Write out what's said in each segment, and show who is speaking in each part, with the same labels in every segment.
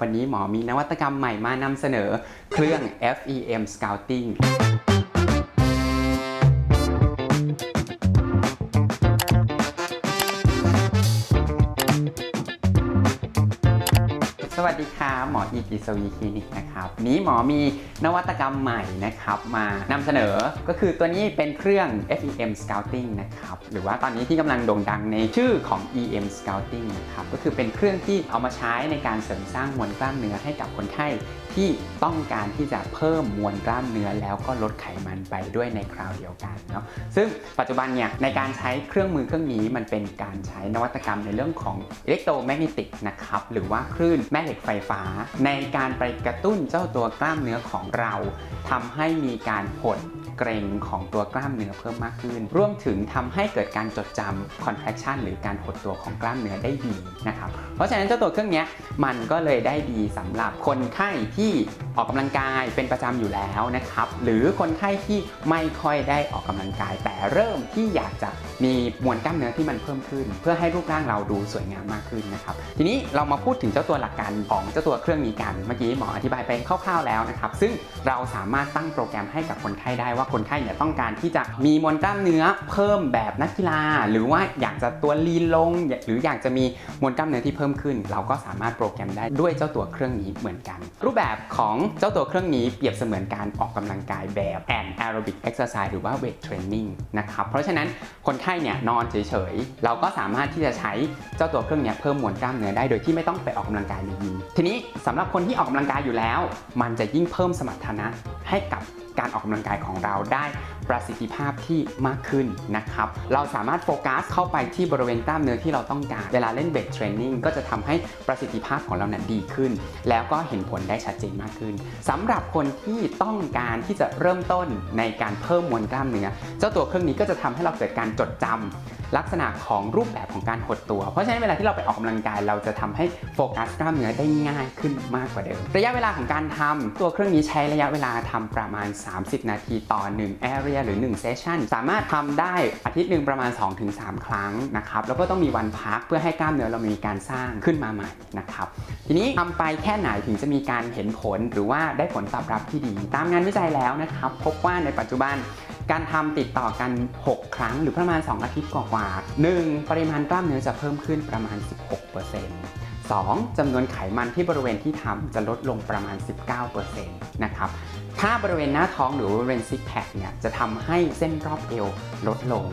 Speaker 1: วันนี้หมอมีนวัตกรรมใหม่มานำเสนอเครื่อง FEM Scouting วัสดีครับหมออีกิสวีคลินิกนะครับนนี้หมอมีนวัตกรรมใหม่นะครับมานำเสนอก็คือตัวนี้เป็นเครื่อง FEM Scouting นะครับหรือว่าตอนนี้ที่กำลังโด่งดังในชื่อของ EM Scouting นะครับก็คือเป็นเครื่องที่เอามาใช้ในการเสริมสร้างมวลกล้ามเนื้อให้กับคนไข้ที่ต้องการที่จะเพิ่มมวลกล้ามเนื้อแล้วก็ลดไขมันไปด้วยในคราวเดียวกันเนาะซึ่งปัจจุบันเนี่ยในการใช้เครื่องมือเครื่องนี้มันเป็นการใช้นวัตกรรมในเรื่องของอิเล็กโทรแมกเนติกนะครับหรือว่าคลื่นแม่เหล็กไฟฟ้า ในการไปกระตุ้นเจ้าตัวกล้ามเนื้อของเราทำให้มีการหด เกร็งของตัวกล้ามเนื้อเพิ่มมากขึ้น รวมถึงทำให้เกิดการจดจำ contraction หรือการหดตัวของกล้ามเนื้อได้ดีนะครับ เพราะฉะนั้นเจ้าตัวเครื่องนี้มันก็เลยได้ดีสำหรับคนไข้ที่ออกกำลังกายเป็นประจำอยู่แล้วนะครับ หรือคนไข้ที่ไม่ค่อยได้ออกกำลังกาย แต่เริ่มที่อยากจะมีมวลกล้ามเนื้อที่มันเพิ่มขึ้น เพื่อให้รูปร่างเราดูสวยงามมากขึ้นนะครับ ทีนี้เรามาพูดถึงเจ้าตัวหลักการของเจ้าตัวเครื่องนี้กัน เมื่อกี้หมออธิบายไปคร่าวๆแล้วนะครับ ซึ่งเราสามารถตั้งโปรแกรมให้กับคนไข้ได้ว่าคนไข้เนี่ยต้องการที่จะมีมวลกล้ามเนื้อเพิ่มแบบนักกีฬา หรือว่าอยากจะตัวลีนลง หรืออยากจะมีมวลกล้ามเนื้อที่เพิ่มขึ้น เราก็สามารถโปรแกรมได้ด้วยเจ้าตัวเครื่องนี้เหมือนกัน รูปแบบของเจ้าตัวเครื่องนี้เปรียบเสมือนการออกกำลังกายแบบ an aerobic exercise หรือว่า weight training นะครับเพราะฉะนั้นคนไข้เนี่ยนอนเฉยๆ เราก็สามารถที่จะใช้เจ้าตัวเครื่องนี้เพิ่มมวลกล้ามเนื้อได้โดยที่ไม่ต้องไปออกกำลังกายในยิมทีนี้สำหรับคนที่ออกกำลังกายอยู่แล้ว มันจะยิ่งเพิ่มสมรรถนะให้กับ การออกกำลังกายของเราได้ ประสิทธิภาพที่มากขึ้นนะครับ เราสามารถโฟกัสเข้าไปที่บริเวณกล้ามเนื้อที่เราต้องการ เวลาเล่นเบสเทรนนิ่งก็จะทำให้ประสิทธิภาพของเรานั้นดีขึ้น แล้วก็เห็นผลได้ชัดเจนมากขึ้นสำหรับคนที่ต้องการที่จะเริ่มต้นในการเพิ่มมวลกล้ามเนื้อ เจ้าตัวเครื่องนี้ก็จะทำให้เราเกิดการจดจำลักษณะของรูปแบบของการหดตัว เพราะฉะนั้นเวลาที่เราไปออกกำลังกาย เราจะทำให้โฟกัสกล้ามเนื้อได้ง่ายขึ้นมากกว่าเดิม ระยะเวลาของการทำตัวเครื่องนี้ใช้ระยะเวลาทำประมาณ 30 นาทีต่อ1 area หรือ1 session สามารถทำได้อาทิตย์หนึ่งประมาณ 2-3 ครั้งนะครับแล้วก็ต้องมีวันพักเพื่อให้กล้ามเนื้อเรามีการสร้างขึ้นมาใหม่นะครับทีนี้ทำไปแค่ไหนถึงจะมีการเห็นผลหรือว่าได้ผลตอบรับที่ดี ตามงานวิจัยแล้วนะครับ พบว่าในปัจจุบันการทำติดต่อกัน 6 ครั้งหรือประมาณ 2 อาทิตย์กว่าๆ 1. ปริมาณกล้ามเนื้อจะเพิ่มขึ้นประมาณ 16% 2. จำนวนไขมันที่บริเวณที่ทำจะลดลงประมาณ 19%นะครับ ถ้าบริเวณหน้าท้องหรือบริเวณซิกแพคเนี่ยจะทำให้เส้นรอบเอวลดลง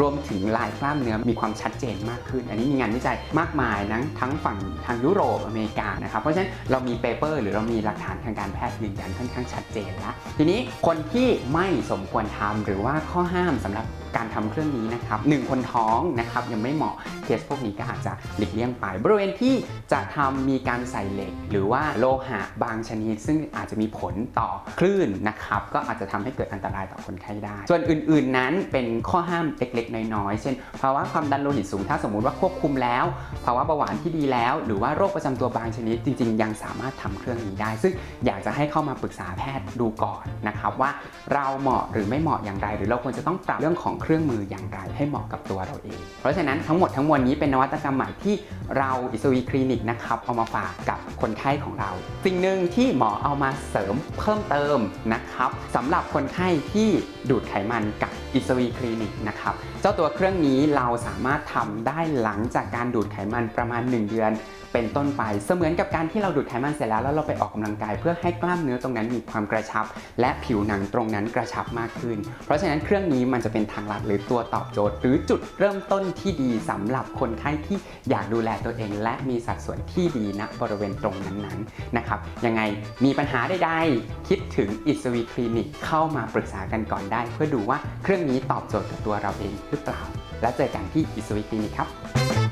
Speaker 1: รวมถึงลายกล้ามเนื้อมีความชัดเจนมากขึ้น อันนี้มีงานวิจัยมากมายนะทั้งฝั่งทางยุโรปอเมริกานะครับเพราะฉะนั้นเรามีเปเปอร์หรือเรามีหลักฐานทางการแพทย์ยืนยันค่อนข้างชัดเจนแล้วทีนี้คนที่ไม่สมควรทำหรือว่าข้อห้ามสำหรับการทำเครื่องนี้นะครับหนึ่งคนท้องนะครับยังไม่เหมาะเคสพวกนี้ก็อาจจะหลีกเลี่ยงไป บริเวณที่จะทำมีการใส่เหล็ก หรือว่าโลหะบางชนิด ซึ่งอาจจะมีผลต่อคลื่นนะครับ ก็อาจจะทำให้เกิดอันตรายต่อคนไข้ได้ ส่วนอื่นๆนั้นเป็นข้อห้ามเล็กๆ น้อยๆ เช่นภาวะความดันโลหิตสูงถ้าสมมุติว่าควบคุมแล้ว ภาวะเบาหวานที่ดีแล้ว หรือว่าโรคประจำตัวบางชนิดจริง ๆ ยังสามารถทำเครื่องนี้ได้ ซึ่งอยากจะให้เข้ามาปรึกษาแพทย์ดูก่อนนะครับว่าเราเหมาะหรือไม่เหมาะอย่างไร หรือเราควรจะต้องปรับเรื่องของเครื่องมืออย่างไร ให้เหมาะกับตัวเราเอง เพราะฉะนั้นทั้งหมดทั้งมวลนี้เป็นนวัตกรรมใหม่ที่เราอิสวีคลินิกนะครับเอามาฝากกับคนไข้ของเรา สิ่งหนึ่งที่หมอเอามาเสริมเพิ่มเติมนะครับสำหรับคนไข้ที่ดูดไขมันกับอิสวีคลินิกนะครับเจ้าตัวเครื่องนี้เราสามารถทำได้หลังจากการดูดไขมันประมาณ 1 เดือน เป็นต้นไป เสมือนกับการที่เราดูดไขมันเสร็จแล้วแล้วเราไปออกกำลังกาย เพื่อให้กล้ามเนื้อตรงนั้นมีความกระชับ และผิวหนังตรงนั้นกระชับมากขึ้น เพราะฉะนั้นเครื่องนี้มันจะเป็นทางลัดหรือตัวตอบโจทย์ หรือจุดเริ่มต้นที่ดีสำหรับคนไข้ที่อยากดูแลตัวเอง และมีสัดส่วนที่ดีณบริเวณตรงนั้นๆนะครับยังไงมีปัญหาใดๆคิดถึงอิสวีคลินิกเข้ามาปรึกษากันก่อนได้ เพื่อดูว่าเครื่องนี้ตอบโจทย์กับตัวเราเองหรือเปล่า และเจอกันที่อิสวีคลินิกครับ